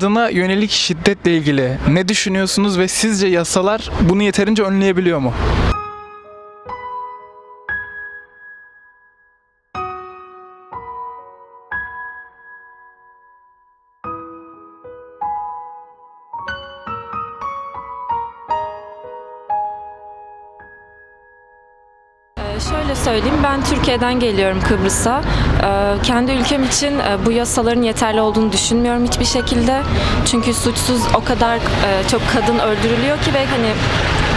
Kadına yönelik şiddetle ilgili ne düşünüyorsunuz ve sizce yasalar bunu yeterince önleyebiliyor mu? Şöyle söyleyeyim, ben Türkiye'den geliyorum Kıbrıs'a. Ee, Kendi ülkem için e, bu yasaların yeterli olduğunu düşünmüyorum hiçbir şekilde. Çünkü suçsuz o kadar e, çok kadın öldürülüyor ki ve hani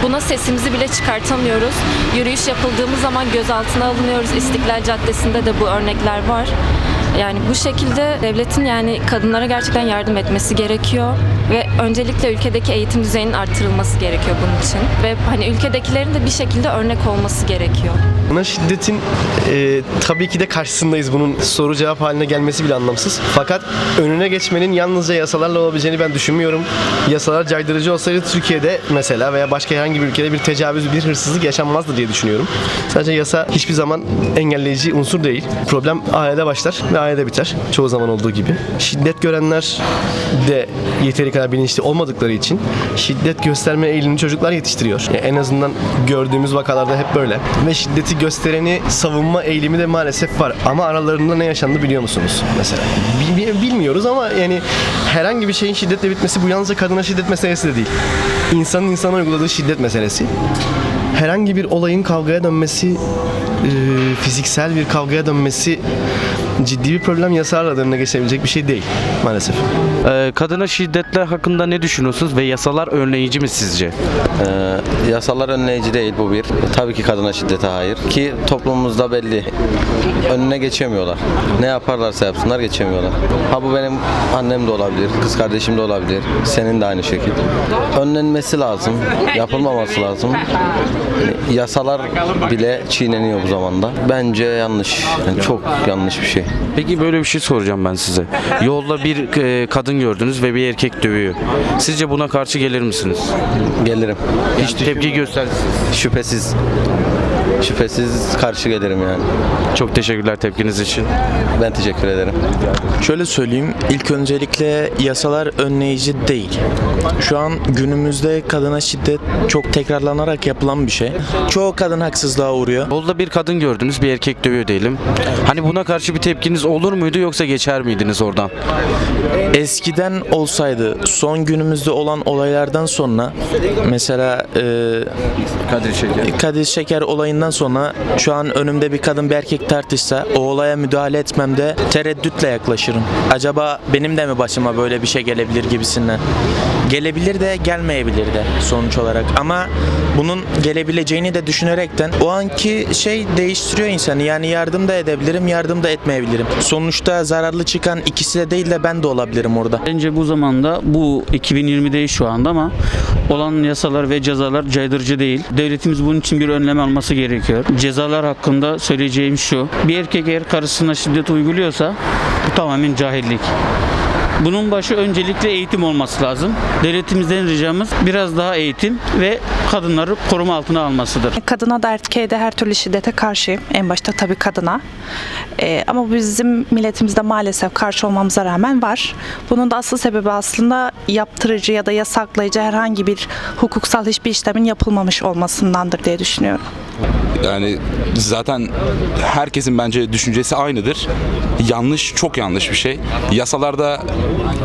buna sesimizi bile çıkartamıyoruz. Yürüyüş yapıldığımız zaman gözaltına alınıyoruz. İstiklal Caddesi'nde de bu örnekler var. Yani bu şekilde devletin yani kadınlara gerçekten yardım etmesi gerekiyor ve öncelikle ülkedeki eğitim düzeyinin arttırılması gerekiyor bunun için ve hani ülkedekilerin de bir şekilde örnek olması gerekiyor. Buna şiddetin e, tabii ki de karşısındayız. Bunun soru cevap haline gelmesi bile anlamsız. Fakat önüne geçmenin yalnızca yasalarla olabileceğini ben düşünmüyorum. Yasalar caydırıcı olsaydı Türkiye'de mesela veya başka herhangi bir ülkede bir tecavüz, bir hırsızlık yaşanmazdı diye düşünüyorum. Sadece yasa hiçbir zaman engelleyici unsur değil. Problem ailede başlar ve ailede biter. Çoğu zaman olduğu gibi. Şiddet görenler de yeteri kadar bilinçli olmadıkları için şiddet gösterme eğilimli çocuklar yetiştiriyor. Yani en azından gördüğümüz vakalarda hep böyle. Ve şiddeti göstereni savunma eğilimi de maalesef var. Ama aralarında ne yaşandı biliyor musunuz mesela? Bil- bil- bilmiyoruz ama yani herhangi bir şeyin şiddetle bitmesi bu yalnızca kadına şiddet meselesi de değil. İnsanın insana uyguladığı şiddet meselesi. Herhangi bir olayın kavgaya dönmesi, e, fiziksel bir kavgaya dönmesi ciddi bir problem yasalarla önüne geçebilecek bir şey değil maalesef. Ee, kadına şiddetler hakkında ne düşünüyorsunuz ve yasalar önleyici mi sizce? Ee, yasalar önleyici değil bu bir. Tabii ki kadına şiddete hayır. Ki toplumumuzda belli. Önüne geçemiyorlar. Ne yaparlarsa yapsınlar geçemiyorlar. Ha bu benim annem de olabilir, kız kardeşim de olabilir. Senin de aynı şekilde. Önlenmesi lazım. Yapılmaması lazım. Yani yasalar bile çiğneniyor bu zamanda. Bence yanlış. Yani çok yanlış bir şey. Peki böyle bir şey soracağım ben size. Yolda bir e, kadın gördünüz ve bir erkek dövüyor. Sizce buna karşı gelir misiniz? Gelirim. Hiç tepki göstersiniz. Şüphesiz. Şüphesiz karşı gelirim yani. Çok teşekkürler tepkiniz için. Ben teşekkür ederim. Şöyle söyleyeyim, ilk öncelikle yasalar önleyici değil. Şu an günümüzde kadına şiddet çok tekrarlanarak yapılan bir şey. Çoğu kadın haksızlığa uğruyor. Yolda bir kadın gördünüz, bir erkek dövüyor diyelim. Hani buna karşı bir tepkiniz olur muydu yoksa geçer miydiniz oradan? Eskiden olsaydı, son günümüzde olan olaylardan sonra mesela e, Kadir Şeker. Kadir Şeker olayından sonra şu an önümde bir kadın bir erkek tartışsa o olaya müdahale etmemde tereddütle yaklaşırım. Acaba benim de mi başıma böyle bir şey gelebilir gibisinden. Gelebilir de gelmeyebilir de sonuç olarak ama bunun gelebileceğini de düşünerekten o anki şey değiştiriyor insanı. Yani yardım da edebilirim, yardım da etmeyebilirim. Sonuçta zararlı çıkan ikisi de değil de ben de olabilirim orada. Bence bu zamanda bu 2020'deyiz şu anda ama olan yasalar ve cezalar caydırıcı değil. Devletimiz bunun için bir önlem alması gerekiyor. Cezalar hakkında söyleyeceğim şu. Bir erkek eğer karısına şiddet uyguluyorsa bu tamamen cahillik. Bunun başı öncelikle eğitim olması lazım. Devletimizden ricamız biraz daha eğitim ve kadınları koruma altına almasıdır. Kadına da erkeğe de her türlü şiddete karşıyım. En başta tabii kadına. Ee, ama bizim milletimizde maalesef karşı olmamıza rağmen var. Bunun da asıl sebebi aslında yaptırıcı ya da yasaklayıcı herhangi bir hukuksal hiçbir işlemin yapılmamış olmasındandır diye düşünüyorum. Yani zaten herkesin bence düşüncesi aynıdır. Yanlış, çok yanlış bir şey. Yasalarda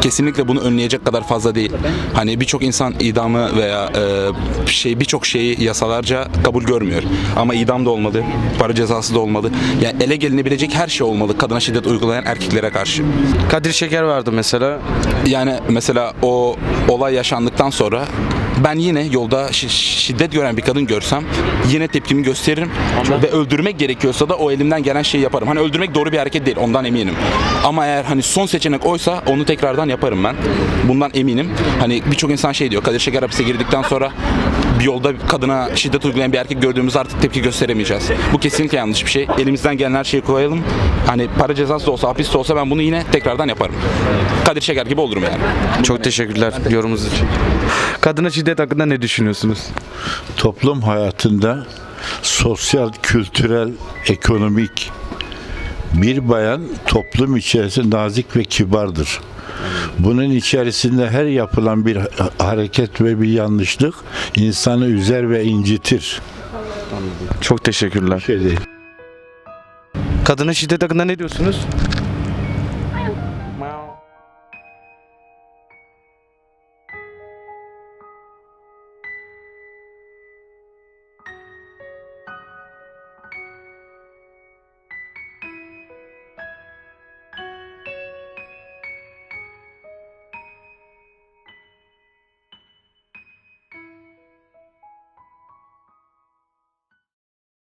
kesinlikle bunu önleyecek kadar fazla değil. Hani birçok insan idamı veya e, şey birçok şeyi yasalarca kabul görmüyor. Ama idam da olmalı, para cezası da olmalı. Yani ele gelinebilecek her şey olmalı kadına şiddet uygulayan erkeklere karşı. Kadir Şeker vardı mesela. Yani mesela o olay yaşandıktan sonra ben yine yolda şi- şiddet gören bir kadın görsem yine tepkimi gösteririm ve öldürmek gerekiyorsa da o elimden gelen şeyi yaparım. Hani öldürmek doğru bir hareket değil ondan eminim. Ama eğer hani son seçenek oysa onu tekrardan yaparım ben. Bundan eminim. Hani birçok insan şey diyor Kadir Şeker hapise girdikten sonra bir yolda kadına şiddet uygulayan bir erkek gördüğümüzde artık tepki gösteremeyeceğiz. Bu kesinlikle yanlış bir şey. Elimizden gelen her şeyi koyalım. Hani para cezası da olsa, hapis de olsa ben bunu yine tekrardan yaparım. Kadir Şeker gibi olurum yani. Çok teşekkürler yorumunuz için. Kadına şiddet hakkında ne düşünüyorsunuz? toplum hayatında sosyal, kültürel, ekonomik bir bayan toplum içerisinde nazik ve kibardır. Bunun içerisinde her yapılan bir hareket ve bir yanlışlık insanı üzer ve incitir. Çok teşekkürler. Şey değil. Kadına şiddet hakkında ne diyorsunuz?